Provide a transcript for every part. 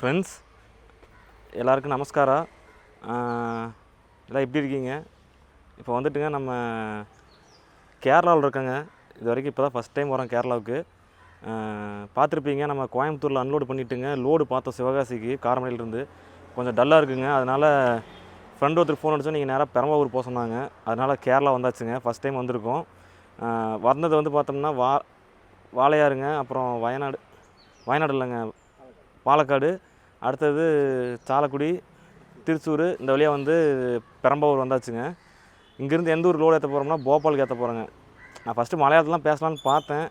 Friends எல்லாருக்கும் நமஸ்காரா? எல்லாம் எப்படி இருக்கீங்க? இப்போ வந்துட்டுங்க நம்ம கேரளாவில் இருக்கோங்க. இது வரைக்கும் இப்போ தான் ஃபஸ்ட் டைம் வரோம் கேரளாவுக்கு. பார்த்துருப்பீங்க நம்ம கோயம்புத்தூரில் அன்லோடு பண்ணிட்டுங்க லோடு பார்த்தோம் சிவகாசிக்கு காரமடையிலேருந்து. கொஞ்சம் டல்லாக இருக்குங்க. அதனால் ஃப்ரெண்ட் ஒருத்தர் ஃபோன் அடிச்சோம் நீங்கள் நேராக பெரம்பூர் போக சொன்னாங்க. அதனால் கேரளா வந்தாச்சுங்க. ஃபஸ்ட் டைம் வந்திருக்கோம். வந்தது வந்து பார்த்தோம்னா வா வாழையாருங்க அப்புறம் வயநாடு வயநாடு இல்லைங்க பாலக்காடு. அடுத்தது சாலக்குடி திருச்சூர் இந்த வழியாக வந்து பெரம்பூர் வந்தாச்சுங்க. இங்கேருந்து எந்த ஊர் லோடு ஏற்ற போகிறோம்னா போபாலுக்கு ஏற்ற போகிறோங்க நான் ஃபஸ்ட்டு மலையாளத்துலாம் பேசலான்னு பார்த்தேன்.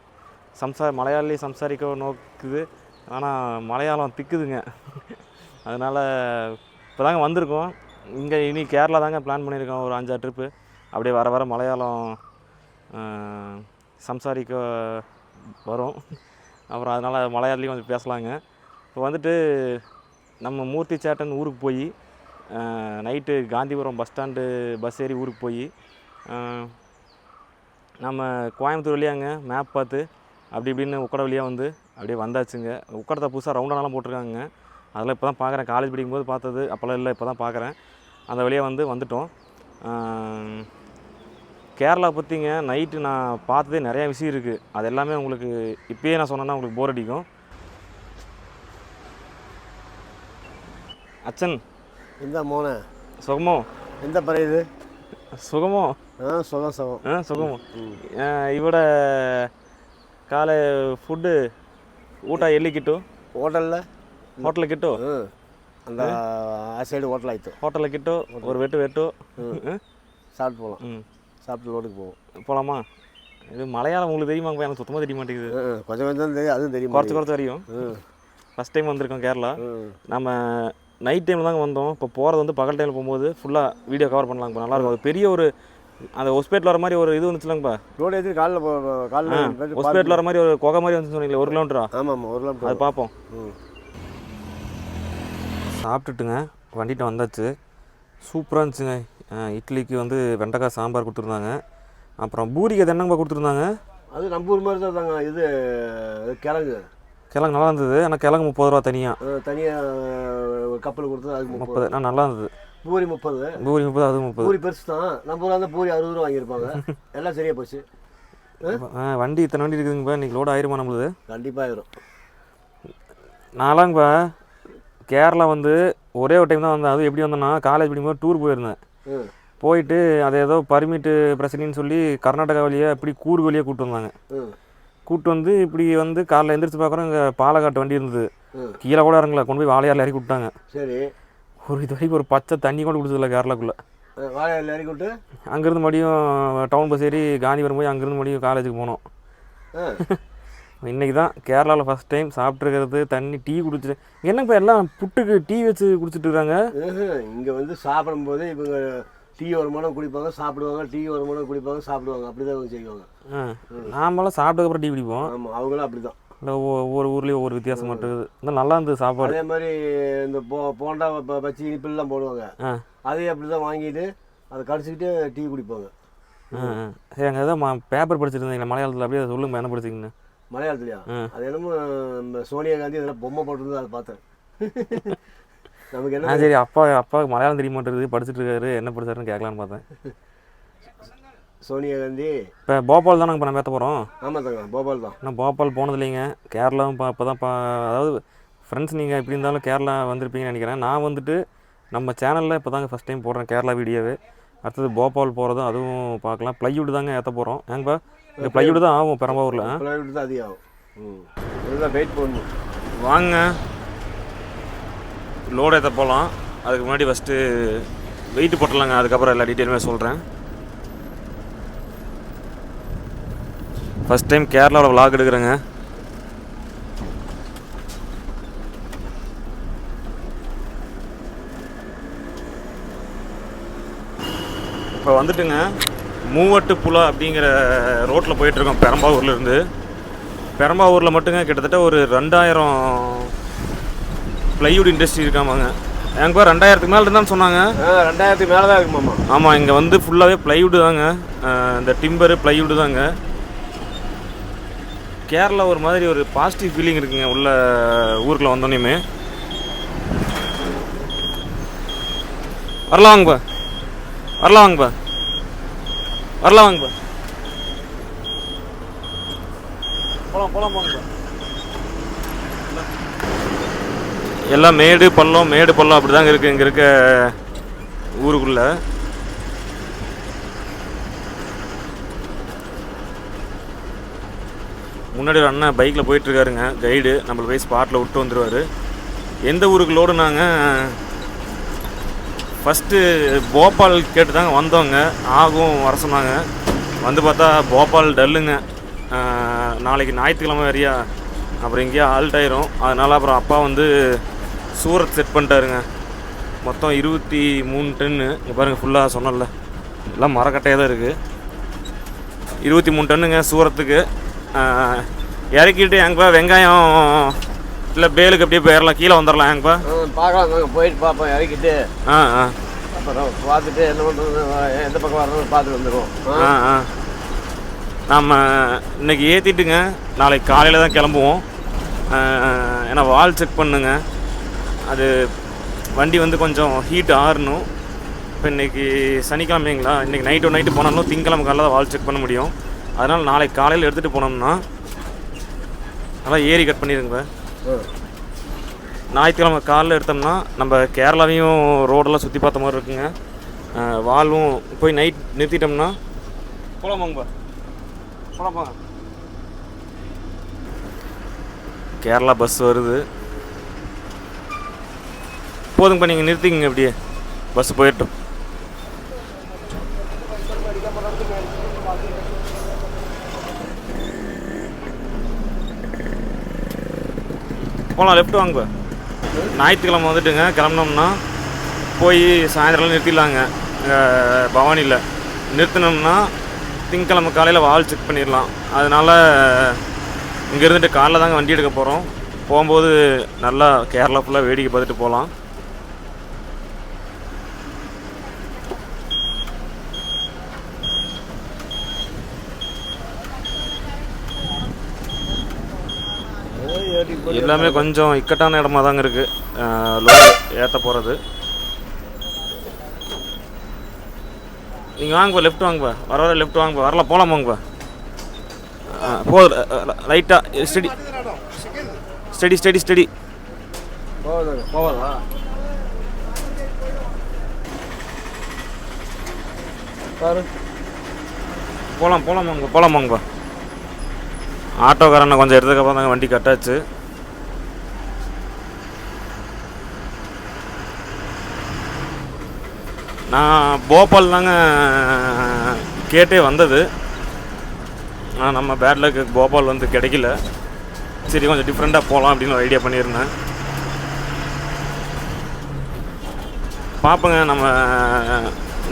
சம்சா மலையாளி சம்சாரிக்க நோக்குது. ஆனால் மலையாளம் திக்குதுங்க. அதனால் இப்போ தாங்க வந்திருக்கோம். இங்கே இனி கேரளா தாங்க பிளான் பண்ணியிருக்கோம். ஒரு அஞ்சாறு ட்ரிப்பு அப்படியே வர வர மலையாளம் சம்சாரிக்க வரும். அப்புறம் அதனால் மலையாளிலையும் கொஞ்சம் பேசலாங்க. இப்போ வந்துட்டு நம்ம மூர்த்தி சேட்டன் ஊருக்கு போய் night Gandhipuram bus stand bus ஏறி ஊருக்கு போய் நம்ம கோயம்புத்தூர் வழியாங்க மேப் பார்த்து அப்படி இப்படின்னு உக்கட வழியாக வந்து அப்படியே வந்தாச்சுங்க. உக்கடத்தை புதுசாக ரவுண்டானாலாம் போட்டிருக்காங்க. அதெல்லாம் இப்போ தான் பார்க்குறேன் காலேஜ் படிக்கும்போது பார்த்தது அப்போல்லாம் இல்லை இப்போ தான் பார்க்குறேன் அந்த வழியாக வந்து வந்துட்டோம். கேரளா பற்றிங்க நைட்டு நான் பார்த்ததே நிறையா விஷயம் இருக்குது அது எல்லாமே உங்களுக்கு இப்போயே நான் சொன்னேன்னா உங்களுக்கு போர் அடிக்கும். அச்சன் இந்த மோனே சுகமோ எந்த பறையுது சுகமோ ஆ சுகம் சுகம் ஆ சுகமோ ಇವಡ ಕಾಲೆ ಫುಡ್ ಊಟ ಎಲ್ಲಿಗಿಟ್ಟು ஹோட்டலில் ಹೋಟ್ಲಿಗಿಟ್ಟು ம் அந்த ಆ சைடு ஹோட்டல் ஆயிட்டு ஹோட்டலுக்கிட்டு ஒரு வெட்டு வெட்டு சாப்பிட்டு போகலாம் ம் சாப்பிட்டு லோடுக்கு போவோம் போகலாமா இது மலையாளம் உங்களுக்கு தெரியுமாங்க எனக்கு சுத்தமாக தெரிய மாட்டேங்குது ம், கொஞ்சம் கொஞ்சம் தெரியும் அதுவும் தெரியும் குறைச்சி குறைச்சி வரையும் ம் ஃபஸ்ட் டைம் வந்திருக்கோம் கேரளா ம் நம்ம நைட் டைமில் தாங்க வந்தோம். இப்போ போகிறது வந்து பகல் டைமில் போகும்போது ஃபுல்லாக வீடியோ கவர் பண்ணலாங்கப்பா நல்லாயிருக்கும் அது பெரிய ஒரு அந்த ஹொஸ்பேட்டில் வர மாதிரி ஒரு இது வந்துச்சுலங்கப்பா ரோடு ஏற்றி காலைல காலைல ஹொஸ்பேட்டில் வர மாதிரி ஒரு குகை மாதிரி வந்து சொன்னீங்களே ஒரு கிலோமீட்டரா ஆமாம் ஆமாம் ஒரு அது கிலோமீட்டர் பார்ப்போம். ம். சாப்பிட்டுட்டுங்க வண்டிகிட்ட வந்தாச்சு. சூப்பராக இருந்துச்சுங்க. இட்லிக்கு வந்து வெண்டைக்காய் சாம்பார் கொடுத்துருந்தாங்க. அப்புறம் பூரிக்கு அது என்னங்கப்பா கொடுத்துருந்தாங்க? அது நம்ம ஊர் மாதிரி தான் தாங்க. இது இது கிழங்கு. கிழங்கு நல்லா இருந்தது. ஆனால் கிழங்கு முப்பது ரூபா தனியாக தனியாக கப்பல் கொடுத்து அதுக்கு முப்பது. நான் நல்லா இருந்தது. பூரி முப்பது. பூரி முப்பது அது முப்பது. பூரி பெருசு தான். நம்ம ஊரில் வந்து பூரி அறுபது ரூபா வாங்கியிருப்பாங்க. எல்லாம் சரியாக போச்சு. வண்டி இத்தனை வண்டி இருக்குதுங்கப்பா இன்றைக்கி லோடு ஆயிருமா நம்மளுது? கண்டிப்பாக ஆயிரும். நான்லாங்கப்பா கேரளா வந்து ஒரே ஒரு டைம் தான் வந்தேன். அதுவும் எப்படி வந்தேன்னா காலேஜ் படிக்கும்போது டூர் போயிருந்தேன். போயிட்டு அது ஏதோ பர்மிட்டு பிரச்சனைன்னு சொல்லி கர்நாடகா வழியாக இப்படி கூர்க் வழியாக கூப்பிட்டு வந்தாங்க. கூப்பிட்டு வந்து இப்படி வந்து காலைல எந்திரிச்சு பார்க்குறோம் இங்கே பாலக்காட்டு வண்டி இருந்தது. கீழே கூட இறங்கல கொண்டு போய் வாழையாரில் இறக்கி விட்டாங்க சரி. ஒரு இது வரைக்கும் ஒரு பச்சை தண்ணி கூட குடிச்சதில்ல கேரளாக்குள்ளே. அஹ் வாழையில இறக்கி விட்டு? அங்கேருந்து மறுபடியும் டவுன் பஸ் ஏறி காந்திபுரம் போய் அங்கேருந்து மறுபடியும் காலேஜுக்கு போனோம். இன்றைக்கி தான் கேரளாவில் ஃபஸ்ட் டைம் சாப்பிட்ருக்கிறது தண்ணி டீ குடிச்சிட்டு என்னப்பா எல்லாம் புட்டுக்கு டீ வச்சு குடிச்சிட்டு இருக்காங்க? இங்கே வந்து சாப்பிடும்போது இவங்க டீ ஒரு மணம் குடிப்பாங்க சாப்பிடுவாங்க டீ ஒரு மணம் குடிப்பாங்க சாப்பிடுவாங்க. அப்படி தான் இவங்க செய்வாங்க. நாமெல்லாம் சாப்பிட்டதுக்கப்புறம் டீ குடிப்போம். ஆமாம் அவங்களும் அப்படி தான் இல்லை ஒவ்வொரு ஊர்லேயும் ஒவ்வொரு வித்தியாசம் இருந்தால் நல்லா இருந்தது சாப்பாடு. அதே மாதிரி இந்த போ போண்டா பச்சி இனிப்பெல்லாம் போடுவாங்க. அதையும் அப்படி தான் வாங்கிட்டு அதை கடிச்சிக்கிட்டு டீ குடிப்பாங்க. சரி அங்கே ஏதோ பேப்பர் படிச்சிருந்தீங்களா மலையாளத்தில் அப்படியே அதை சொல்லுங்க என்ன படிச்சிங்கன்னு. மலையாளத்துலையா. அது என்னமோ சோனியா காந்தி இதெல்லாம் பொம்மை போட்டிருந்தது அதை பார்த்தேன். நமக்கு என்ன சரி அப்பா அப்பாவுக்கு மலையாளம் தெரிய மாட்டேங்குது படிச்சிட்டு இருக்காரு. என்ன படிச்சாருன்னு கேட்கலான்னு பார்த்தேன். சோனியா காந்தி. இப்போ போபால் தானே இப்போ நம்ம ஏற்ற போகிறோம் ஆமாம் தாங்க போபால் தான். நான் போபால் போனது இல்லைங்க. கேரளாவும் பா இப்போ தான் பா அதாவது ஃப்ரெண்ட்ஸ் நீங்கள் எப்படி இருந்தாலும் கேரளா வந்திருப்பீங்கன்னு நினைக்கிறேன். நான் வந்துட்டு நம்ம சேனலில் இப்போ தாங்க ஃபஸ்ட் டைம் போடுறேன் கேரளா வீடியோவே. அடுத்தது போபால் போகிறதும் அதுவும் பார்க்கலாம். ப்ளைவுட் தாங்க ஏற்ற போகிறோம் ஏங்கப்பா இந்த ப்ளைவுட் தான் ஆகும் பெரம்பாவூரில் பிளைவுட் தான் அதிகம். ஆகும் வெயிட் பண்ணணும் வாங்க. லோடு ஏற்ற போகலாம் அதுக்கு முன்னாடி ஃபஸ்ட்டு வெயிட் போட்டலாங்க அதுக்கப்புறம் எல்லா டீட்டெயிலுமே சொல்கிறேன் ஃபஸ்ட் டைம் கேரளாவில் vlog எடுக்கிறேங்க. இப்போ வந்துட்டுங்க மூவட்டுப்புழா அப்படிங்கிற ரோட்டில் போயிட்டுருக்கோம் பெரம்பாவூர்லேருந்து பெரம்பாவூரில் மட்டுங்க கிட்டத்தட்ட ஒரு ரெண்டாயிரம் ப்ளைவுட் இண்டஸ்ட்ரி இருக்காமாங்க. எங்கப்பா ரெண்டாயிரத்துக்கு மேலே இருந்தாலும் சொன்னாங்க. ரெண்டாயிரத்துக்கு மேலே தான் இருக்குமாம்மா. ஆமாம் இங்கே வந்து ஃபுல்லாகவே ப்ளைவுட் தாங்க. இந்த டிம்பரு ப்ளைவுட் தாங்க. கேரளா ஒரு மாதிரி ஒரு பாசிட்டிவ் ஃபீலிங் இருக்குங்க உள்ள ஊருக்குள்ள வந்தோடனேயுமே வரலாம் வாங்கப்பா வரலாம் வாங்கப்பா வரலாம் வாங்கப்பா போகலாம் போகலாம் வாங்கப்பா எல்லாம் மேடு பள்ளம் மேடு பள்ளம் அப்படிதாங்க இருக்குது இங்கே இருக்க ஊருக்குள்ள. முன்னாடி ஒரு அண்ணன் பைக்கில் போயிட்டுருக்காருங்க கைடு நம்மளை போய் ஸ்பாட்டில் விட்டு வந்துடுவார் எந்த ஊருக்கு லோடுனாங்க ஃபஸ்ட்டு போபால் கேட்டு தாங்க வந்தோங்க. ஆகும் வர சொன்னாங்க. வந்து பார்த்தா போபால் டல்லுங்க. நாளைக்கு ஞாயிற்றுக்கிழமை வரியா அப்புறம் இங்கேயே ஆல்ட் ஆயிரும். அதனால் அப்புறம் அப்பா வந்து சூரத் செட் பண்ணிட்டாருங்க. மொத்தம் இருபத்தி மூணு டன்னு இங்கே பாருங்கள் ஃபுல்லாக சொன்னல எல்லாம் மரக்கட்டையாக தான் இருக்குது இருபத்தி மூணு டன்னுங்க சூரத்துக்கு. இறக்கிட்டு எங்கப்பா வெங்காயம் இல்லை பேலுக்கு அப்படியே போயிடலாம் கீழே வந்துடலாம் எங்கப்பா பார்க்கலாம் நாங்கள் போயிட்டு பார்ப்போம் இறக்கிட்டு. ஆ ஆ. அப்புறம் பார்த்துட்டு என்ன பண்ணுறது எந்த பக்கம் வரணும்னு பார்த்துட்டு வந்துடுவோம் ஆ? ஆ நாம் இன்னைக்கு ஏற்றிட்டுங்க நாளைக்கு காலையில் தான் கிளம்புவோம். ஏன்னா வால் செக் பண்ணுங்க. அது வண்டி வந்து கொஞ்சம் ஹீட் ஆறணும். இப்போ இன்னைக்கு சனிக்கிழமைங்களா? இன்றைக்கி நைட்டு நைட்டு போனாலும் திங்கக்கிழமை காலையில் தான் வால் செக் பண்ண முடியும். அதனால் நாளைக்கு காலையில் எடுத்துகிட்டு போனோம்னா நல்லா ஏரி கட் பண்ணிடுங்க. ஞாயிற்றுக்கிழமை காலைல எடுத்தோம்னா நம்ம கேரளாவையும் ரோடெல்லாம் சுற்றி பார்த்த மாதிரி இருக்குங்க. வால்வும் போய் நைட் நிறுத்திட்டோம்னா போலாம் போங்கப்பா போலாம் போங்க கேரளா பஸ் வருது. போதுங்கப்பா நீங்கள் நிறுத்திக்கங்க அப்படியே. பஸ் போயிட்டோம் போகலாம் லெஃப்ட் வாங்கப்பா. ஞாயிற்றுக்கிழமை வந்துட்டுங்க கிளம்புனோம்னா போய் சாயந்தரம்லாம் நிறுத்திடலாங்க. பவானியில். நிறுத்தினோம்னா திங்கக்கிழமை காலையில் வால் செக் பண்ணிடலாம். அதனால் இங்கே இருந்துட்டு காலைல தாங்க வண்டி எடுக்க போகிறோம் போகும்போது நல்லா கேரளா ஃபுல்லாக வேடிக்கை பார்த்துட்டு போகலாம் ஏதோ ஏறி போய் எல்லாமே கொஞ்சம் இக்கட்டான இடமா தாங்க இருக்குது லோடு ஏற்ற போகிறது நீங்கள் வாங்கப்பா லெஃப்ட் வாங்கப்பா வர வர லெஃப்ட் வாங்கப்பா வரலாம் போகலாம் வாங்கப்பா போதும். லைட்டாக ஸ்டடி ஸ்டடி ஸ்டடி ஸ்டடி போகலா பாரு. போகலாம் போகலாம் வாங்க போகலாம் வாங்கப்பா ஆட்டோக்காரனை கொஞ்சம் எடுத்ததுக்கு அப்புறம் தாங்க வண்டி கட்டாச்சு. நான் போபால் தாங்க கேட்டே வந்தது. ஆனால் நம்ம பேட் லக்கு போபால் வந்து கிடைக்கல. சரி கொஞ்சம் டிஃப்ரெண்ட்டாக போகலாம் அப்படின்னு ஒரு ஐடியா பண்ணியிருந்தேன். பார்ப்போங்க நம்ம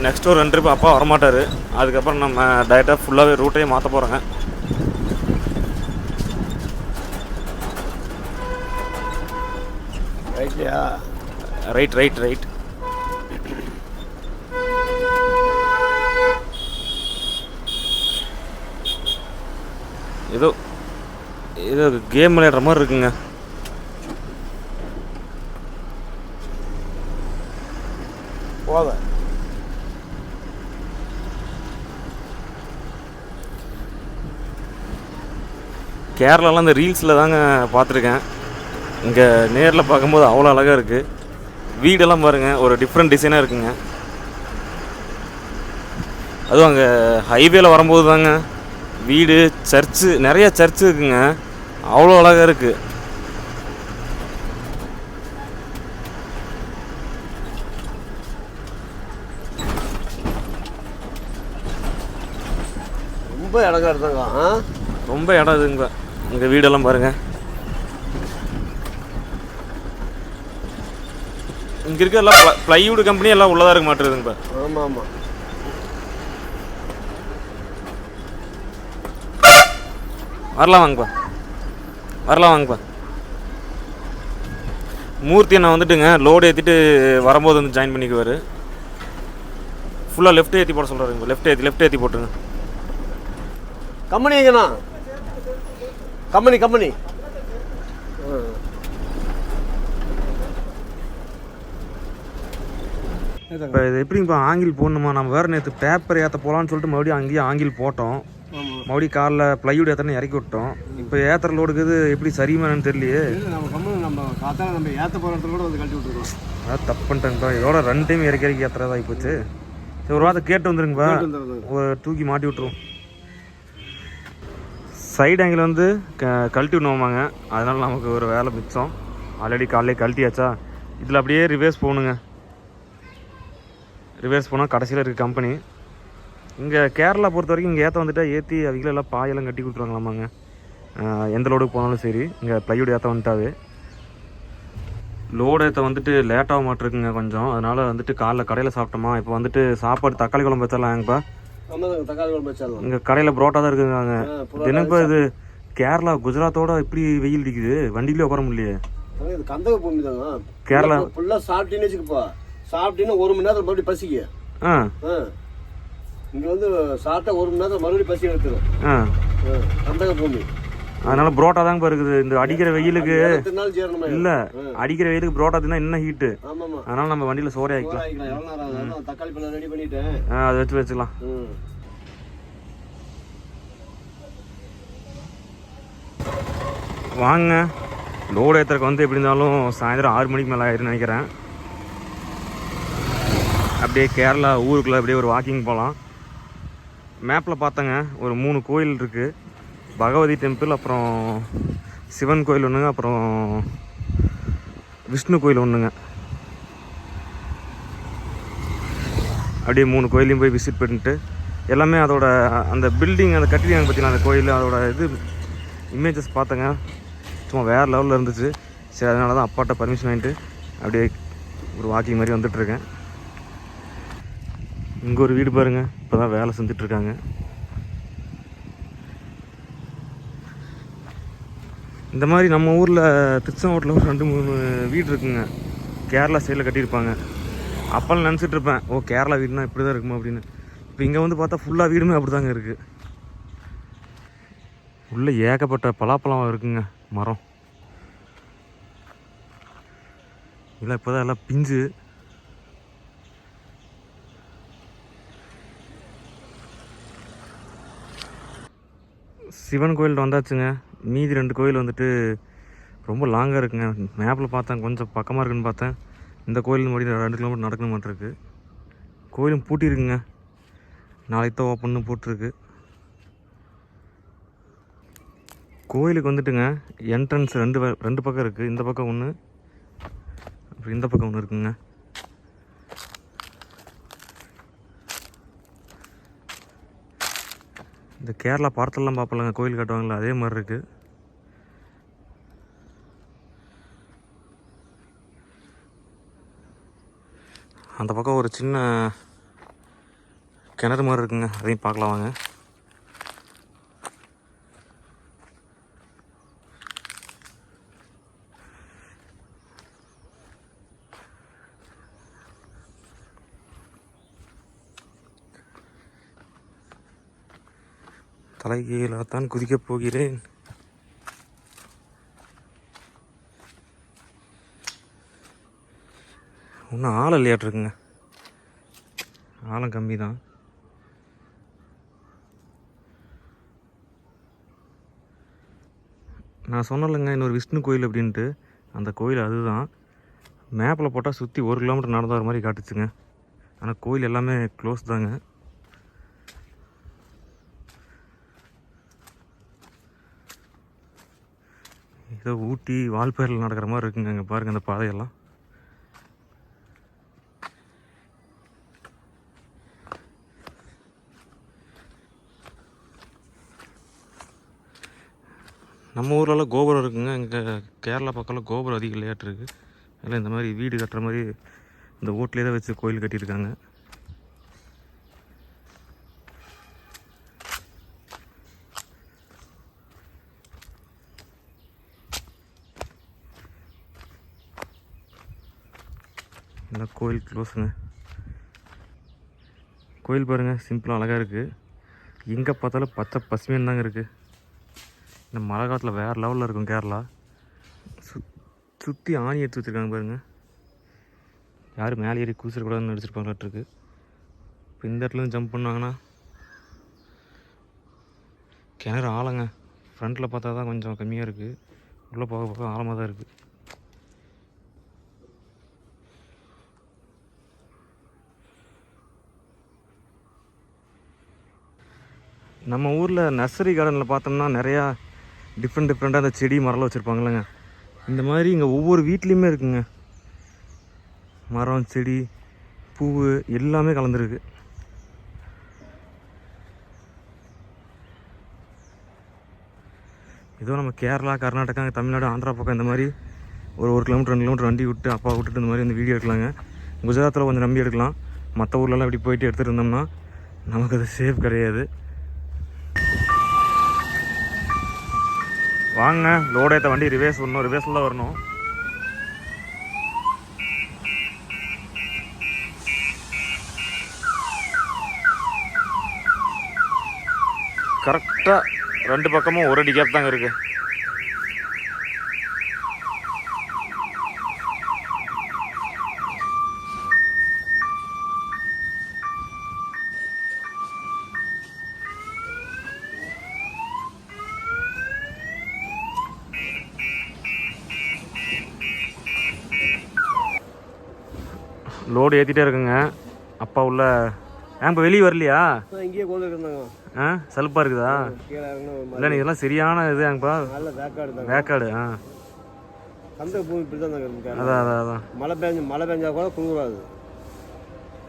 நெக்ஸ்ட் ஒரு ரெண்டு ட்ரிப் அப்பா வரமாட்டார். அதுக்கப்புறம் நம்ம டைரெக்டாக ஃபுல்லாகவே ரூட்டையே மாற்ற போகிறோங்க ரைட்லையா ரைட் ரைட் ரைட் ஏதோ ஏதோ கேம் விளையாடுற மாதிரி இருக்குங்க. போத. கேரளாலாம் இந்த ரீல்ஸில் தாங்க பார்த்துருக்கேன். இங்கே நேரில் பார்க்கும்போது அவ்வளோ அழகாக இருக்குது வீடெல்லாம் பாருங்கள் ஒரு டிஃப்ரெண்ட் டிசைனாக இருக்குங்க. அதுவும் அங்கே ஹைவேல வரும்போது தாங்க வீடு சர்ச்சு நிறைய சர்ச்சு இருக்குங்க. அவ்வளோ அழகாக இருக்குது ரொம்ப இடங்க ஆ? ரொம்ப இடம் இதுங்க இங்கே வீடெல்லாம் பாருங்கள் இங்கே இருக்க எல்லாம் ப்ளைவுட் கம்பெனி எல்லாம் உள்ளதாக இருக்க மாட்டேதுங்கப்பா ஆமாம் ஆமாம். வரலாம் வாங்கப்பா வரலாம் வாங்கப்பா மூர்த்தி அண்ணா வந்துட்டுங்க. லோடு ஏற்றிட்டு வரும்போது வந்து ஜாயின் பண்ணிக்குவார். ஃபுல்லாக லெஃப்ட் ஏற்றி போட சொல்கிறாருங்க லெஃப்ட் ஏற்றி லெஃப்ட் ஏற்றி போட்டுருங்க. கம்பெனி எங்கண்ணா? Company company. இப்போ இது எப்படிங்கப்பா ஆங்கில் போடணுமா? நம்ம வேறு நேற்று பேப்பர் ஏற்ற போகலான்னு சொல்லிட்டு மறுபடியும் அங்கேயே ஆங்கில் போட்டோம். மறுபடியும் காலில் ப்ளைவுட் ஏற்றணும் இறக்கி விட்டோம். இப்போ ஏற்றுற லோடுக்கு இது எப்படி சரிமானு தெரியலையே. நம்ம கம்மி நம்ம காத்தால நம்ம ஏற்ற போகிற இடத்துல கூட வந்து கழட்டி விட்டுருக்கோம் அதான் தப்பு பண்ணிட்டேங்கப்பா இதோட ரெண்டு டைம் இறக்கி இறக்கி ஏற்றுறதா போச்சு. சரி ஒரு வாரத்தை கேட்டு வந்துருங்கப்பா ஒரு தூக்கி மாட்டி விட்ருவோம் சைடு ஆங்கிள் வந்து க கழட்டி விடணுமாங்க அதனால நமக்கு ஒரு வேலை மிச்சம். ஆல்ரெடி காலையிலே கழட்டியாச்சா? இதில் அப்படியே ரிவர்ஸ் போகணுங்க. ரிவர்ஸ் போனால் கடைசியில் இருக்குது கம்பெனி இங்கே கேரளா பொறுத்த வரைக்கும் இங்கே ஏற்ற வந்துட்டா ஏற்றி அவங்களெல்லாம் பாயெல்லாம் கட்டி கொடுத்துருவாங்களாமாங்க. எந்த லோடுக்கு போனாலும் சரி இங்கே ப்ளைவுட் ஏற்ற வந்துட்டாவே. லோடு ஏற்ற வந்துட்டு லேட்டாக மாட்டிருக்குங்க கொஞ்சம். அதனால் வந்துட்டு காலைல கடையில் சாப்பிட்டோமா. இப்போ வந்துட்டு சாப்பாடு தக்காளி குழம்பு தக்காளி வச்சிடலாம். இங்கே கடையில் புரோட்டா தான் இருக்குங்க தினப்போ இது கேரளா குஜராத்தோட இப்படி வெயில் அடிக்குது. வண்டியிலே உட்கார முடியலையே. ஆனா இது கந்தக பூமி தாங்க. கேரளா. ஃபுல்லாக சாப்பிட்டீங்கன்னு வச்சுக்கப்பா. சாப்பிட்டீங்கன்னா ஒரு மணி நேரத்தில் மறுபடியும் பசிக்க. ஆ. இங்கே வந்து சாப்பிட்டா ஒரு மணி நேரத்தில் மறுபடியும் பசி ஆ, கந்தக பூமி அதனால புரோட்டா தாங்க இருக்குது இந்த அடிக்கிற வெயிலுக்கு இல்லை அடிக்கிற வெயிலுக்கு புரோட்டா தின்னா இன்னும் ஹீட்டு அதனால நம்ம வண்டியில் சோறே அதான் தக்காளி பழம் ரெடி பண்ணிட்டேன். ஆ அதை வச்சு வச்சுக்கலாம். வாங்க. லோடு ஏற்றுறக்கு வந்து எப்படி இருந்தாலும் சாயந்தரம் ஆறு மணிக்கு மேலே ஆயிருன்னு நினைக்கிறேன். அப்படியே கேரளா ஊருக்குள்ளே அப்படியே ஒரு வாக்கிங் போகலாம் மேப்பில் பார்த்தங்க. ஒரு மூணு கோயில் இருக்குது பகவதி டெம்பிள் அப்புறம் சிவன் கோயில் ஒன்றுங்க அப்புறம் விஷ்ணு கோயில் ஒன்றுங்க அப்படியே மூணு கோயிலையும் போய் விசிட் பண்ணிட்டு எல்லாமே அதோட அந்த பில்டிங் அந்த கட்டிடம் பற்றின அந்த கோயில் அதோட இது இமேஜஸ் பார்த்தேங்க. சும்மா வேறு லெவலில் இருந்துச்சு. சரி அதனால தான் அப்பாட்ட பர்மிஷன் வாங்கிட்டு அப்படியே ஒரு வாக்கிங் மாதிரி வந்துட்டுருக்கேன் இங்கே ஒரு வீடு பாருங்கள் இப்போ தான் வேலை செஞ்சிட்ருக்காங்க. இந்த மாதிரி நம்ம ஊரில் திருச்செங்கோட்டில் ஒரு ரெண்டு மூணு வீடு இருக்குங்க. கேரளா சைடில் கட்டியிருப்பாங்க. அப்போல்லாம் நினச்சிட்டு இருப்பேன் ஓ கேரளா வீடுனா இப்படி தான் இருக்குமா அப்படின்னு. இப்போ இங்கே வந்து பார்த்தா ஃபுல்லாக வீடுமே அப்படி தாங்க இருக்குது உள்ளே ஏகப்பட்ட பலாப்பழம் இருக்குங்க மரம். இல்லை இப்போ தான் எல்லாம் பிஞ்சு. சிவன் கோயில் வந்தாச்சுங்க. மீதி ரெண்டு கோயில் வந்துட்டு ரொம்ப லாங்காக இருக்குங்க. மேப்பில் பார்த்தேன் கொஞ்சம் பக்கமாக இருக்குன்னு பார்த்தேன். இந்த கோயில் மறுபடியும் ரெண்டு கிலோமீட்டர் நடக்கணும் மாட்டிருக்கு. கோயிலும் பூட்டியிருக்குங்க. நாளைக்கு தான் ஓப்பன்னு போட்டிருக்கு. கோயிலுக்கு வந்துட்டுங்க என்ட்ரன்ஸ் ரெண்டு வ- ரெண்டு பக்கம் இருக்குது இந்த பக்கம் ஒன்று அப்புறம் இந்த பக்கம் ஒன்று இருக்குங்க. இந்த கேரளா படத்துலலாம் பார்ப்பலாங்க கோயில் கட்டுவாங்களா அதே மாதிரி இருக்குது அந்த பக்கம் ஒரு சின்ன கிணறு மாதிரி இருக்குங்க அதையும் பார்க்கலாம் வாங்க. தலைகீழாகத்தான் குதிக்கப் போகிறேன். ஒன்றும் ஆள் இல்லையாட்ருக்குங்க ஆழம் கம்மி தான் நான் சொன்னலைங்க இன்னொரு விஷ்ணு கோயில் அப்படின்ட்டு. அந்த கோயில் அதுதான். மேப்பில் போட்டால் சுற்றி ஒரு கிலோமீட்டர் நடந்து வர மாதிரி காட்டுச்சுங்க. ஆனால் கோயில் எல்லாமே க்ளோஸ் தாங்க. ஏதோ ஊட்டி வால்பேரில் நடக்கிற மாதிரி இருக்குங்க. இங்கே பாருங்கள் அந்த பாதையெல்லாம். நம்ம ஊர்லலாம் கோபுரம் இருக்குங்க. இங்கே கேரளா பக்கம்லாம் கோபுரம் அதிகம் விளையாட்டு இருக்குது அதில் இந்த மாதிரி வீடு கட்டுற மாதிரி இந்த ஓட்டிலே தான் வச்சு கோயில் கட்டியிருக்காங்க இந்த கோயில் க்ளோஸுங்க கோயில் பாருங்கள் சிம்பிளாக அழகாக இருக்குது எங்கே பார்த்தாலும் பச்சை பசுமையாக தாங்க இருக்குது இந்த மழை காலத்தில் வேறு லெவலில் இருக்கும் கேரளா. சு சுற்றி ஆணி எடுத்து வச்சுருக்காங்க பாருங்கள் யாரும் மேலே ஏறி கூசிடக்கூடாதுன்னு நடிச்சிருப்பாங்களாட்டிருக்கு இப்போ இந்த இடத்துலேருந்து ஜம்ப் பண்ணாங்கன்னா கிணறு ஆழங்க. ஃப்ரண்ட்டில் பார்த்தா தான் கொஞ்சம் கம்மியாக இருக்குது உள்ளே போக போக ஆழமாக தான் இருக்குது நம்ம ஊரில் நர்சரி கார்டனில் பார்த்தோம்னா நிறையா டிஃப்ரெண்ட் டிஃப்ரெண்ட்டாக அந்த செடி மரம்லாம் வச்சுருப்பாங்களேங்க இந்த மாதிரி இங்கே ஒவ்வொரு வீட்லேயுமே இருக்குங்க. மரம் செடி பூவு எல்லாமே கலந்துருக்கு. ஏதோ நம்ம கேரளா கர்நாடகா தமிழ்நாடு ஆந்திரா பக்கம் இந்த மாதிரி ஒரு ஒரு கிலோமீட்டர் ரெண்டு கிலோமீட்டர் வண்டி விட்டு அப்பா விட்டுட்டு இந்த மாதிரி இந்த வீடியோ எடுக்கலாங்க. குஜராத்தில் கொஞ்சம் நம்பி எடுக்கலாம். மற்ற ஊர்லலாம் இப்படி போயிட்டு எடுத்துகிட்டு இருந்தோம்னா நமக்கு அது சேஃப் கிடையாது. வாங்க லோட் ஏற்ற வண்டி ரிவேஸ் வரணும் ரிவேஸில் தான் வரணும். கரெக்டாக ரெண்டு பக்கமும் ஒரு அடி கேப் தாங்க இருக்கு. லோடு ஏற்றிட்டே இருக்குங்க. அப்பா உள்ள. ஏன் இப்போ வெளியே வரலையா? இங்கேயே ஆ சலுப்பாக இருக்குதா. இல்லை இதெல்லாம் சரியான இது ஏங்கப்பா நல்ல வேக்காடு ஆ. அந்த பூமி இப்படி தான் அதான் அதான் அதான் மழை பெஞ்சு மழை பெஞ்சா கூட குளிராது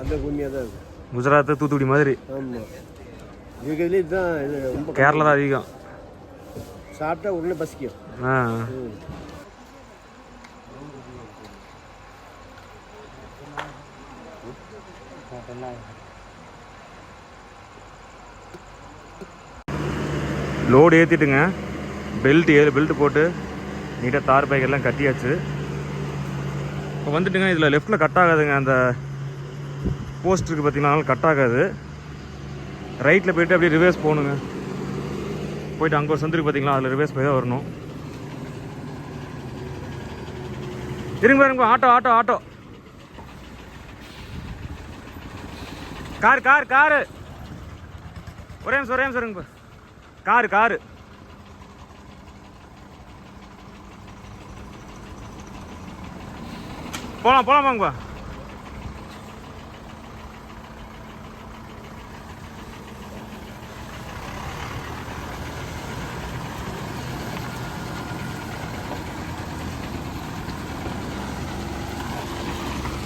அந்த பூமியாக தான் இருக்கு. குஜராத் தூத்துக்குடி மாதிரி. ஆமாம் இருக்கிறதுலே இதுதான் இது ரொம்ப கேரளா தான் அதிகம். சாப்பிட்டா உடனே பசிக்கும். ஆ. லோடு ஏற்றிட்டுங்க பெல்ட் ஏழு பெல்ட் போட்டு நீட்டாக தார் பைக் எல்லாம் கட்டியாச்சு. இப்போ வந்துட்டுங்க இதில் லெஃப்ட்டில் கட் ஆகாதுங்க. அந்த போஸ்ட் இருக்குது பார்த்தீங்கன்னா கட் ஆகாது. ரைட்டில் போயிட்டு அப்படியே ரிவர்ஸ் போகணுங்க. போயிட்டு அங்கே ஒரு சந்திருக்கு பார்த்தீங்களா அதில் ரிவர்ஸ் போய் தான் வரணும். இருங்க auto auto auto car car car. ஒரே நிமிஷம் ஒரே நிமிஷம் இருங்க. Car car. போலாம் போலாம் வாங்கப்பா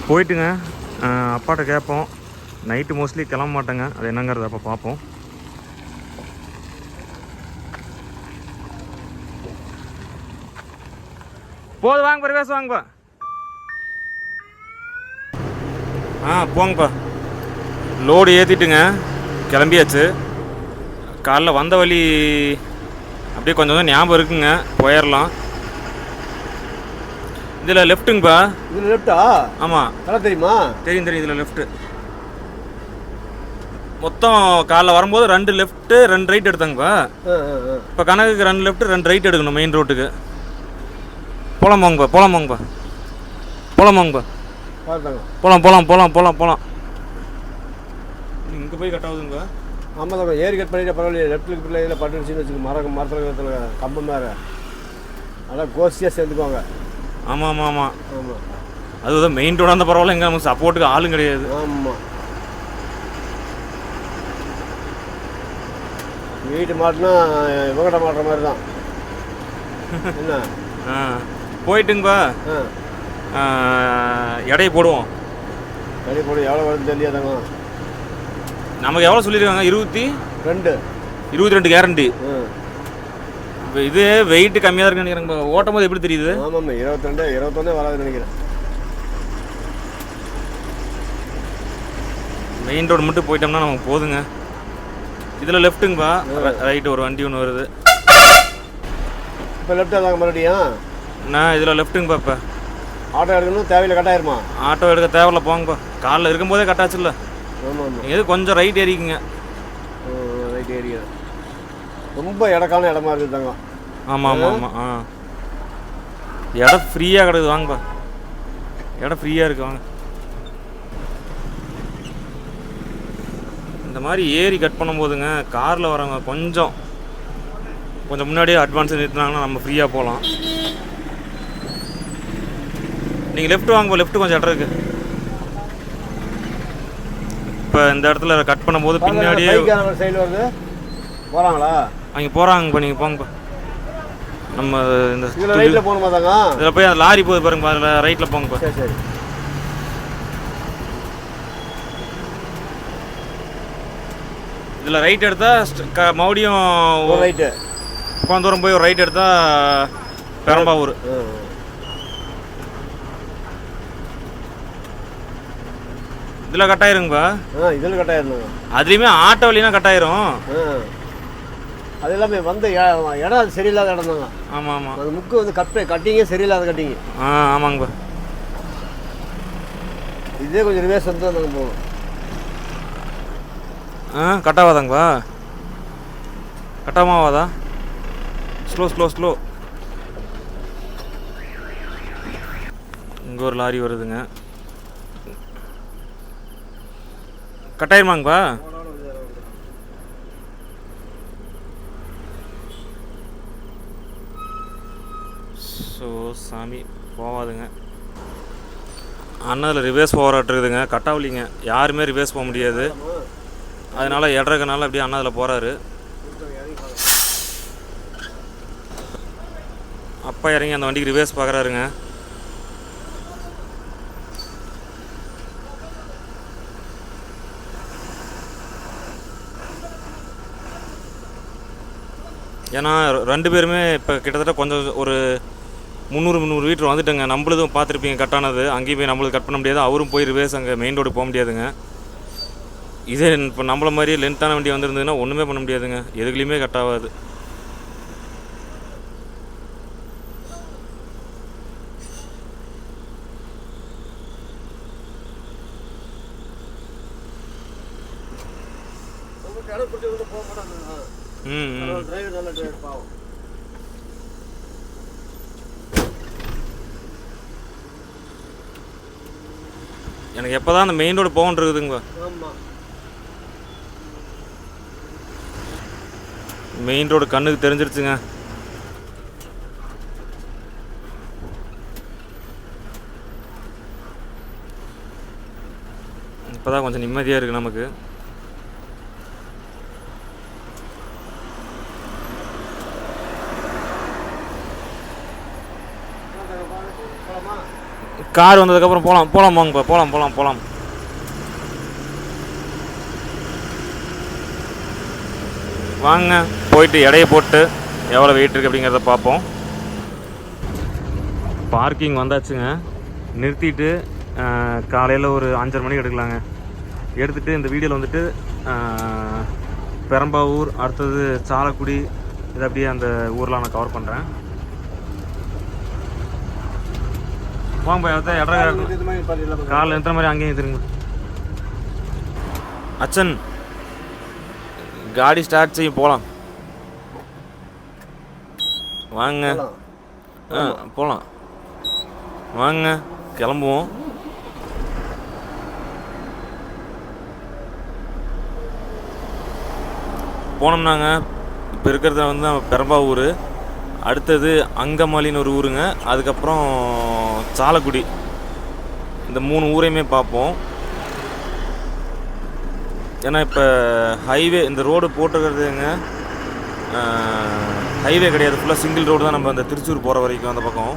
போயிட்டுங்க. அப்பாட்ட கேட்போம். நைட்டு மோஸ்ட்லி கிளம்ப மாட்டேங்க. அது என்னங்கிறத அப்போ பார்ப்போம். போது வாங்க பிரவேசம் வாங்கப்பா ஆ போங்கப்பா லோடு ஏற்றிட்டுங்க கிளம்பியாச்சு. காலைல வந்த வழி அப்படியே கொஞ்சம் கொஞ்சம் ஞாபகம் இருக்குங்க. போயிடலாம் இதில் லெஃப்ட்டுங்கப்பா இது லெஃப்டா ஆமாம் நல்லா தெரியுமா? தெரியும் தெரியும் இதில் லெஃப்ட்டு மொத்தம் காலைல வரும்போது ரெண்டு லெஃப்ட்டு ரெண்டு ரைட் எடுத்தாங்கப்பா இப்போ. கணக்குக்கு ரெண்டு லெஃப்ட் ரெண்டு ரைட் எடுக்கணும் மெயின் ரோட்டுக்கு போலாம் வாங்கப்பா போலாம் வாங்கப்பா போலாம் வாங்கப்பா பார்த்தாங்க போலாம் போலாம் போலாம் போலாம் போலாம். இங்கே போய் கட் ஆகுதுங்கப்பா ஆமாம் தான் ஏரி கட் பண்ணிட்டு பரவாயில்ல லெஃப்ட்டுக்கு பிள்ளைகளை பட்டுருச்சுன்னு வச்சுக்க மரம் மரத்தில் கம்பம் வேறு நல்லா கோஷ்டியாக சேர்ந்துக்குவாங்க. ஆமாம் ஆமாம் ஆமாம் ஆமாம் அதுதான் மெயின் ரோடாக இருந்தால் பரவாயில்ல எங்கே நமக்கு சப்போர்ட்டுக்கு ஆளும் கிடையாது. ஆமாம் வீட்டு மாட்டினா இவங்கிட்ட மாட்டுற மாதிரி தான் என்ன? ஆ போயிட்டுங்கப்பா. ஆ. எடையை போடுவோம். வெளியே போடு எவ்வளோ வருதுன்னு தெரியாதாங்க நமக்கு எவ்வளோ சொல்லியிருக்காங்க? இருபத்தி? ரெண்டு. இருபத்தி ரெண்டு கேரண்டி இப்போ இது வெயிட் கம்மியாக இருக்குன்னு நினைக்கிறேன் ஓட்டும் போது எப்படி தெரியுது? ஆமாம் இருபத்தி ரெண்டு இருபத்தொன்னே வராதுன்னு நினைக்கிறேன். மெயின் ரோடு மட்டும் போயிட்டோம்னா நமக்கு போதுங்க. இதில் லெஃப்ட்டுங்கப்பா ரைட்டு ஒரு வண்டி ஒன்று வருது. இப்போ லெஃப்ட் தாங்க மறுபடியும் நான் இதில் லெஃப்ட்டுங்கப்பா இப்போ. ஆட்டோ எடுக்கணும் தேவையில்ல கட்டாயிருமா? ஆட்டோ எடுக்க தேவையில்ல போங்கப்பா காலில் இருக்கும்போதே கட்டாச்சுல்ல. எது கொஞ்சம் ரைட் ஏறிக்குங்க. ரைட் ஏரியா ரொம்ப இடக்கான இடமா இருக்குது தாங்க ஆமாம் ஆமாம் ஆமாம் ஆ? இடம் ஃப்ரீயாக கிடக்குது வாங்கப்பா இடம் ஃப்ரீயாக இருக்கு வாங்க. இந்த மாதிரி ஏறி கட் பண்ணும்போதுங்க காரில் வரவங்க கொஞ்சம் கொஞ்சம் முன்னாடியே அட்வான்ஸ் நிறுத்தினாங்கன்னா நம்ம ஃப்ரீயாக போகலாம். நீங்கள் லெஃப்ட் வாங்க லெஃப்ட் கொஞ்சம் இடம் இருக்கு. இப்போ இந்த இடத்துல கட் பண்ணும்போது பின்னாடியே பைக்கான சைடு வருது. போகிறாங்களா அங்கே போகிறாங்க இப்போ நீங்கள் போங்கப்பா நம்ம இந்த ரைட்டில் போகணுமா தாங்க? இதில் போய் அந்த லாரி போகுது பாருங்க அதில் ரைட்டில் போங்கப்பா சரி சரி. இதில் ரைட் எடுத்தால் மறுபடியும் ஒரு ரைட்டு கொஞ்ச தூரம் போய் ஒரு ரைட் எடுத்தால் பெரம்பாவூர் இதில் கட் ஆயிருங்கப்பா இதில் கட்டாயிருந்தாங்க அதுலேயுமே ஆட்டோ வழினா கட் ஆயிரும் அது எல்லாமே வந்த இடம் அது சரியில்லாத இடம் தாங்க. ஆமாம் ஆமாம் அந்த முக்கு வந்து கட்டு கட்டிங்கே சரியில்லாத கட்டிங்க. ஆ ஆமாங்கப்பா இதே கொஞ்சம் ரிவேஸ் வந்து நாங்கள் போகணும் ஆ கட் ஆகாதாங்கப்பா ஆகாதா ஸ்லோ ஸ்லோ ஸ்லோ இங்கே ஒரு லாரி வருதுங்க. கட்டாயிருமாங்கப்பா? ஸோ சாமி போகாதுங்க அண்ணதில் ரிவேஸ் போராட்டம் இருக்குதுங்க கட்டாவலிங்க. யாருமே ரிவேஸ் போக முடியாது. அதனால இடறக்கனால அப்படியே அண்ணா அதில் போகிறாரு அப்பா இறங்கி அந்த வண்டிக்கு ரிவேஸ் பார்க்குறாருங்க. ஏன்னா ரெண்டு பேருமே இப்போ கிட்டத்தட்ட கொஞ்சம் ஒரு முந்நூறு முந்நூறு மீட்டர் வந்துட்டுங்க. நம்மளதும் பார்த்துருப்பீங்க கட்டானது அங்கேயும் போய் நம்மளுக்கு கட் பண்ண முடியாது. அவரும் போய் ரிவேஸ் அங்கே மெயின் ரோடு போக முடியாதுங்க. இதே இப்போ நம்மள மாதிரி லென்த்தான வண்டி வந்திருந்ததுன்னா ஒன்றுமே பண்ண முடியாதுங்க. எதுக்குலையுமே கட் ஆகாது. எனக்கு எப்போ தான் அந்த மெயின் ரோடு போகணும் இருக்குதுங்க. மெயின் ரோடு கண்ணுக்கு தெரிஞ்சிருச்சுங்க. இப்போ தான் கொஞ்சம் நிம்மதியாக இருக்குது நமக்கு. கார் வந்ததுக்கப்புறம் போகலாம் போகலாம் வாங்கப்பா போகலாம் போகலாம் போகலாம் வாங்க. போயிட்டு எடையை போட்டு எவ்வளோ வெயிட் இருக்குது அப்படிங்கிறத பார்ப்போம். பார்க்கிங் வந்தாச்சுங்க. நிறுத்திட்டு காலையில் ஒரு அஞ்சரை மணிக்கு எடுக்கலாங்க. எடுத்துகிட்டு இந்த வீடியோவில் வந்துட்டு பெரம்பாவூர் அடுத்தது சாலக்குடி இது அப்படியே அந்த ஊரெலாம் நான் கவர் பண்ணுறேன் வாங்க போய் இடம் காலையில் மாதிரி எத்தனை மாதிரி அங்கேயும் திரும்ப அச்சன் காடி ஸ்டார்ட் செய்யும் போகலாம் வாங்க. ஆ போகலாம் வாங்க கிளம்புவோம். போனோம்னாங்க. இப்போ இருக்கிறது வந்து நம்ம பெரம்பாவூர். அடுத்தது அங்கமாலின்னு ஒரு ஊருங்க. அதுக்கப்புறம் சாலக்குடி. இந்த மூணு ஊரையுமே பார்ப்போம். ஏன்னா இப்போ ஹைவே இந்த ரோடு போட்டிருக்கிறதுங்க ஹைவே கிடையாது. ஃபுல்லாக சிங்கிள் ரோடு தான் நம்ம அந்த திருச்சூர் போகிற வரைக்கும் அந்த பக்கம்.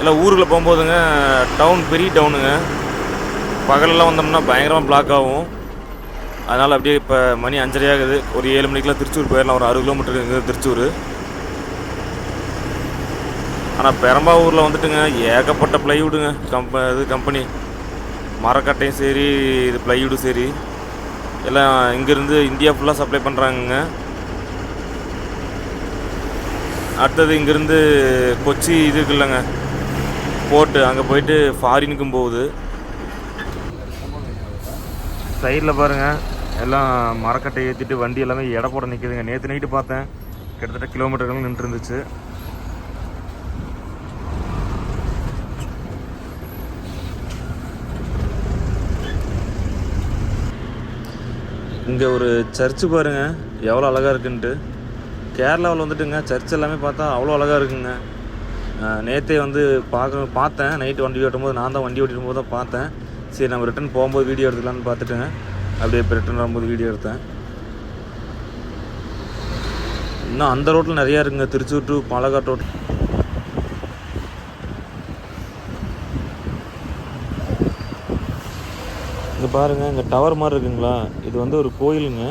எல்லாம் ஊருக்குள்ளே போகும்போதுங்க டவுன் பெரிய டவுனுங்க பகலெல்லாம் வந்தோம்னா பயங்கரமாக பிளாக் ஆகும். அதனால் அப்படியே இப்போ மணி அஞ்சரை ஆகுது ஒரு ஏழு மணிக்கெலாம் திருச்சூர் போயிடலாம். ஒரு அறுபது கிலோமீட்டர் இருக்குது திருச்சூர். ஆனால் பெரம்பாவூரில் வந்துட்டுங்க ஏகப்பட்ட ப்ளைவுடுங்க கம்ப இது கம்பெனி மரக்கட்டையும் சரி இது ப்ளைவுடும் சரி. எல்லாம் இங்கேருந்து இந்தியா ஃபுல்லாக சப்ளை பண்ணுறாங்கங்க அடுத்தது இங்கேருந்து கொச்சி இது இருக்குல்லங்க போர்ட்டு அங்கே போயிட்டு ஃபாரினுக்கும் போகுது. சைடில் பாருங்கள் எல்லாம் மரக்கட்டை ஏற்றிட்டு வண்டி எல்லாமே எடை போட நிற்குதுங்க நேற்று நைட்டு பார்த்தேன். கிட்டத்தட்ட கிலோமீட்டர்கள் நின்று இருந்துச்சு இங்கே ஒரு சர்ச்சு பாருங்க. எவ்வளோ அழகாக இருக்குன்ட்டு. கேரளாவில் வந்துட்டுங்க. சர்ச் எல்லாமே பார்த்தா அவ்வளோ அழகாக இருக்குங்க. நேற்றே வந்து பார்க்க பார்த்தேன். நைட்டு வண்டி ஓட்டும் போது நான் தான் வண்டி ஓட்டிடும் போது தான் பார்த்தேன். சரி நம்ம ரிட்டன் போகும்போது வீடியோ எடுத்துக்கலாம்னு பார்த்துட்டுங்க. அப்படியே இப்போ ரிட்டன் வரும்போது வீடியோ எடுத்தேன். இன்னும் அந்த ரோட்டில் நிறையா இருக்குங்க. திருச்சூர் டு பாலக்காட் ரோட் பாருங்கள் இங்கே டவர் மாதிரி இருக்குங்களா? இது வந்து ஒரு கோயிலுங்க.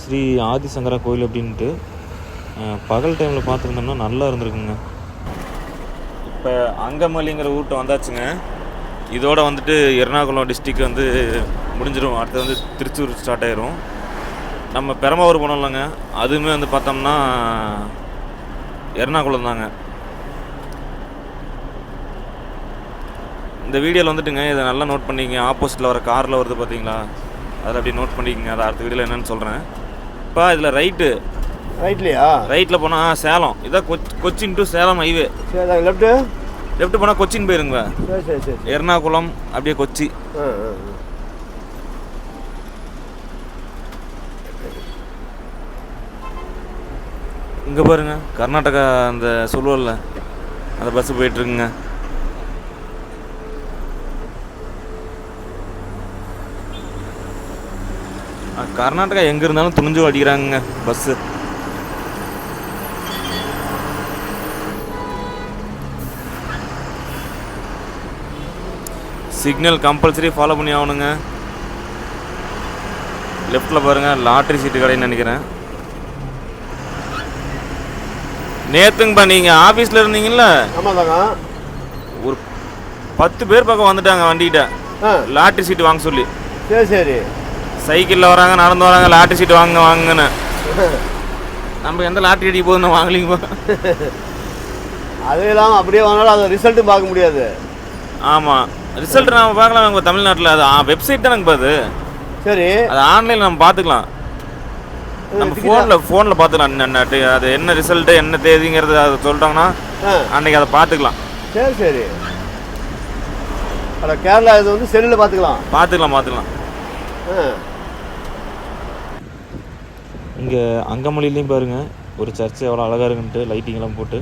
ஸ்ரீ ஆதிசங்கரா கோயில் அப்படின்ட்டு. பகல் டைமில் பார்த்துருந்தோம்னா நல்லா இருந்திருக்குங்க. இப்போ அங்கமல்லிங்கிற ஊட்ட வந்தாச்சுங்க. இதோட வந்துட்டு எர்ணாகுளம் டிஸ்ட்ரிக் வந்து முடிஞ்சிடும் அடுத்து வந்து திருச்சூர் ஸ்டார்ட் ஆயிரும். நம்ம பெரம்பலூர் போனோம்லங்க. அதுவுமே வந்து பார்த்தோம்னா எர்ணாகுளம் தாங்க இந்த வீடியோவில் வந்துட்டுங்க இதை நல்லா நோட் பண்ணிக்கங்க. ஆப்போசிட்டில் வர காரில் வருது பார்த்தீங்களா அதில் அப்படியே நோட் பண்ணிக்கங்க. அதை அடுத்த வீடியோவில் என்னன்னு சொல்கிறேன் இப்போ இதில் ரைட்டு ரைட்லையா ரைட்டில் போனால் சேலம். இதான் கொச் கொச்சின் டு சேலம் ஹைவே சரி லெஃப்ட்டு லெஃப்ட் போனால் கொச்சின் போயிருங்க. எர்ணாகுளம் அப்படியே கொச்சி. இங்கே பாருங்க கர்நாடகா அந்த சொல்லுவல்ல அந்த பஸ்ஸு போயிட்டுருக்குங்க கர்நாடகா எங்கே இருந்தாலும் துணிஞ்சு அடிக்கிறாங்க பஸ்ஸு சிக்னல் கம்பல்சரி ஃபாலோ பண்ணி ஆகணுங்க. லெஃப்ட்டில் பாருங்கள் லாட்ரி சீட்டு கடைன்னு நினைக்கிறேன். நேத்துங்கப்பா நீங்கள் ஆஃபீஸில் இருந்தீங்கல்ல? ஒரு பத்து பேர் பக்கம் வந்துட்டாங்க வண்டிகிட்ட ஆ. லாட்ரி சீட்டு வாங்க சொல்லி. சரி சரி. சைக்கிளில் வராங்க நடந்து வராங்க லாட்ரி சீட்டு வாங்க வாங்கன்னு நம்ம எந்த லாட்ரி அடிக்க போகுதுன்னு வாங்கலிங்கப்பா அது இல்லாமல் அப்படியே வாங்கினாலும் அது ரிசல்ட்டும் பார்க்க முடியாது. ஆமாம் ரிசல்ட் நம்ம பார்க்கலாம் நம்ம தமிழ்நாட்டில். அது வெப்சைட் தானேங்கப்பா அது. சரி. அது ஆன்லைனில் நம்ம பார்த்துக்கலாம். நம்ம ஃபோனில் ஃபோனில் பார்த்துக்கலாம். என்ன அது என்ன ரிசல்ட்டு என்ன தேதிங்கிறது அதை சொல்லிட்டாங்கன்னா அன்னைக்கு அதை பார்த்துக்கலாம். சரி சரி. அட கேரளா இது வந்து செல்லில் பார்த்துக்கலாம். பார்த்துக்கலாம் பார்த்துக்கலாம். இங்கே அங்கமலையிலையும் பாருங்க. ஒரு சர்ச் எவ்வளோ அழகாக இருக்குன்ட்டு லைட்டிங்லாம் போட்டு.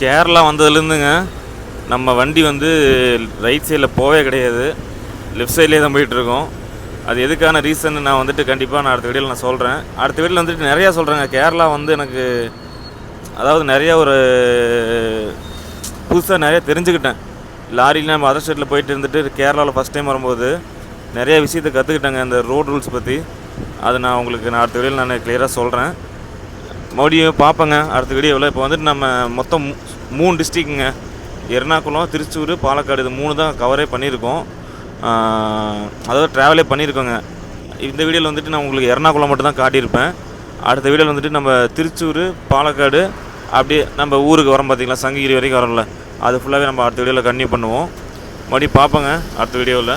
கேரளா வந்ததுலேருந்துங்க நம்ம வண்டி வந்து ரைட் சைடில் போவே கிடையாது. லெஃப்ட் சைட்லேயே தான் போயிட்டுருக்கோம். அது எதுக்கான ரீசன் நான் வந்துட்டு கண்டிப்பாக நான் அடுத்த வீடியோவில் நான் சொல்கிறேன் அடுத்த வீடியோவில் வந்துட்டு நிறையா சொல்கிறேங்க கேரளா வந்து எனக்கு அதாவது நிறையா ஒரு புதுசாக நிறைய தெரிஞ்சுக்கிட்டேன். லாரியில் நம்ம அதர் ஸ்டேட்டில் போயிட்டு இருந்துட்டு கேரளாவில் ஃபஸ்ட் டைம் வரும்போது நிறைய விஷயத்த கற்றுக்கிட்டேங்க அந்த ரோட் ரூல்ஸ் பற்றி அது நான் உங்களுக்கு நான் அடுத்த வீடியோவில் நான் கிளியராக சொல்கிறேன் மறுபடியும் பார்ப்பேங்க. அடுத்த வீடியோவில் இப்போ வந்துட்டு நம்ம மொத்தம் மூணு டிஸ்ட்ரிக்ட்டுங்க எர்ணாகுளம் திருச்சூர் பாலக்காடு இது மூணு தான் கவரே பண்ணியிருக்கோம். அதாவது ட்ராவலே பண்ணியிருக்கோங்க. இந்த வீடியோவில் வந்துட்டு நான் உங்களுக்கு எர்ணாகுளம் மட்டும் தான் காட்டியிருப்பேன். அடுத்த வீடியோவில் வந்துட்டு நம்ம திருச்சூர் பாலக்காடு அப்படியே நம்ம ஊருக்கு வரோம் பார்த்தீங்களா? சங்ககிரி வரைக்கும் வரோம்ல. அது ஃபுல்லாகவே நம்ம அடுத்த வீடியோவில் கன்டினியூ பண்ணுவோம். மறுபடியும் பார்ப்போங்க அடுத்த வீடியோவில்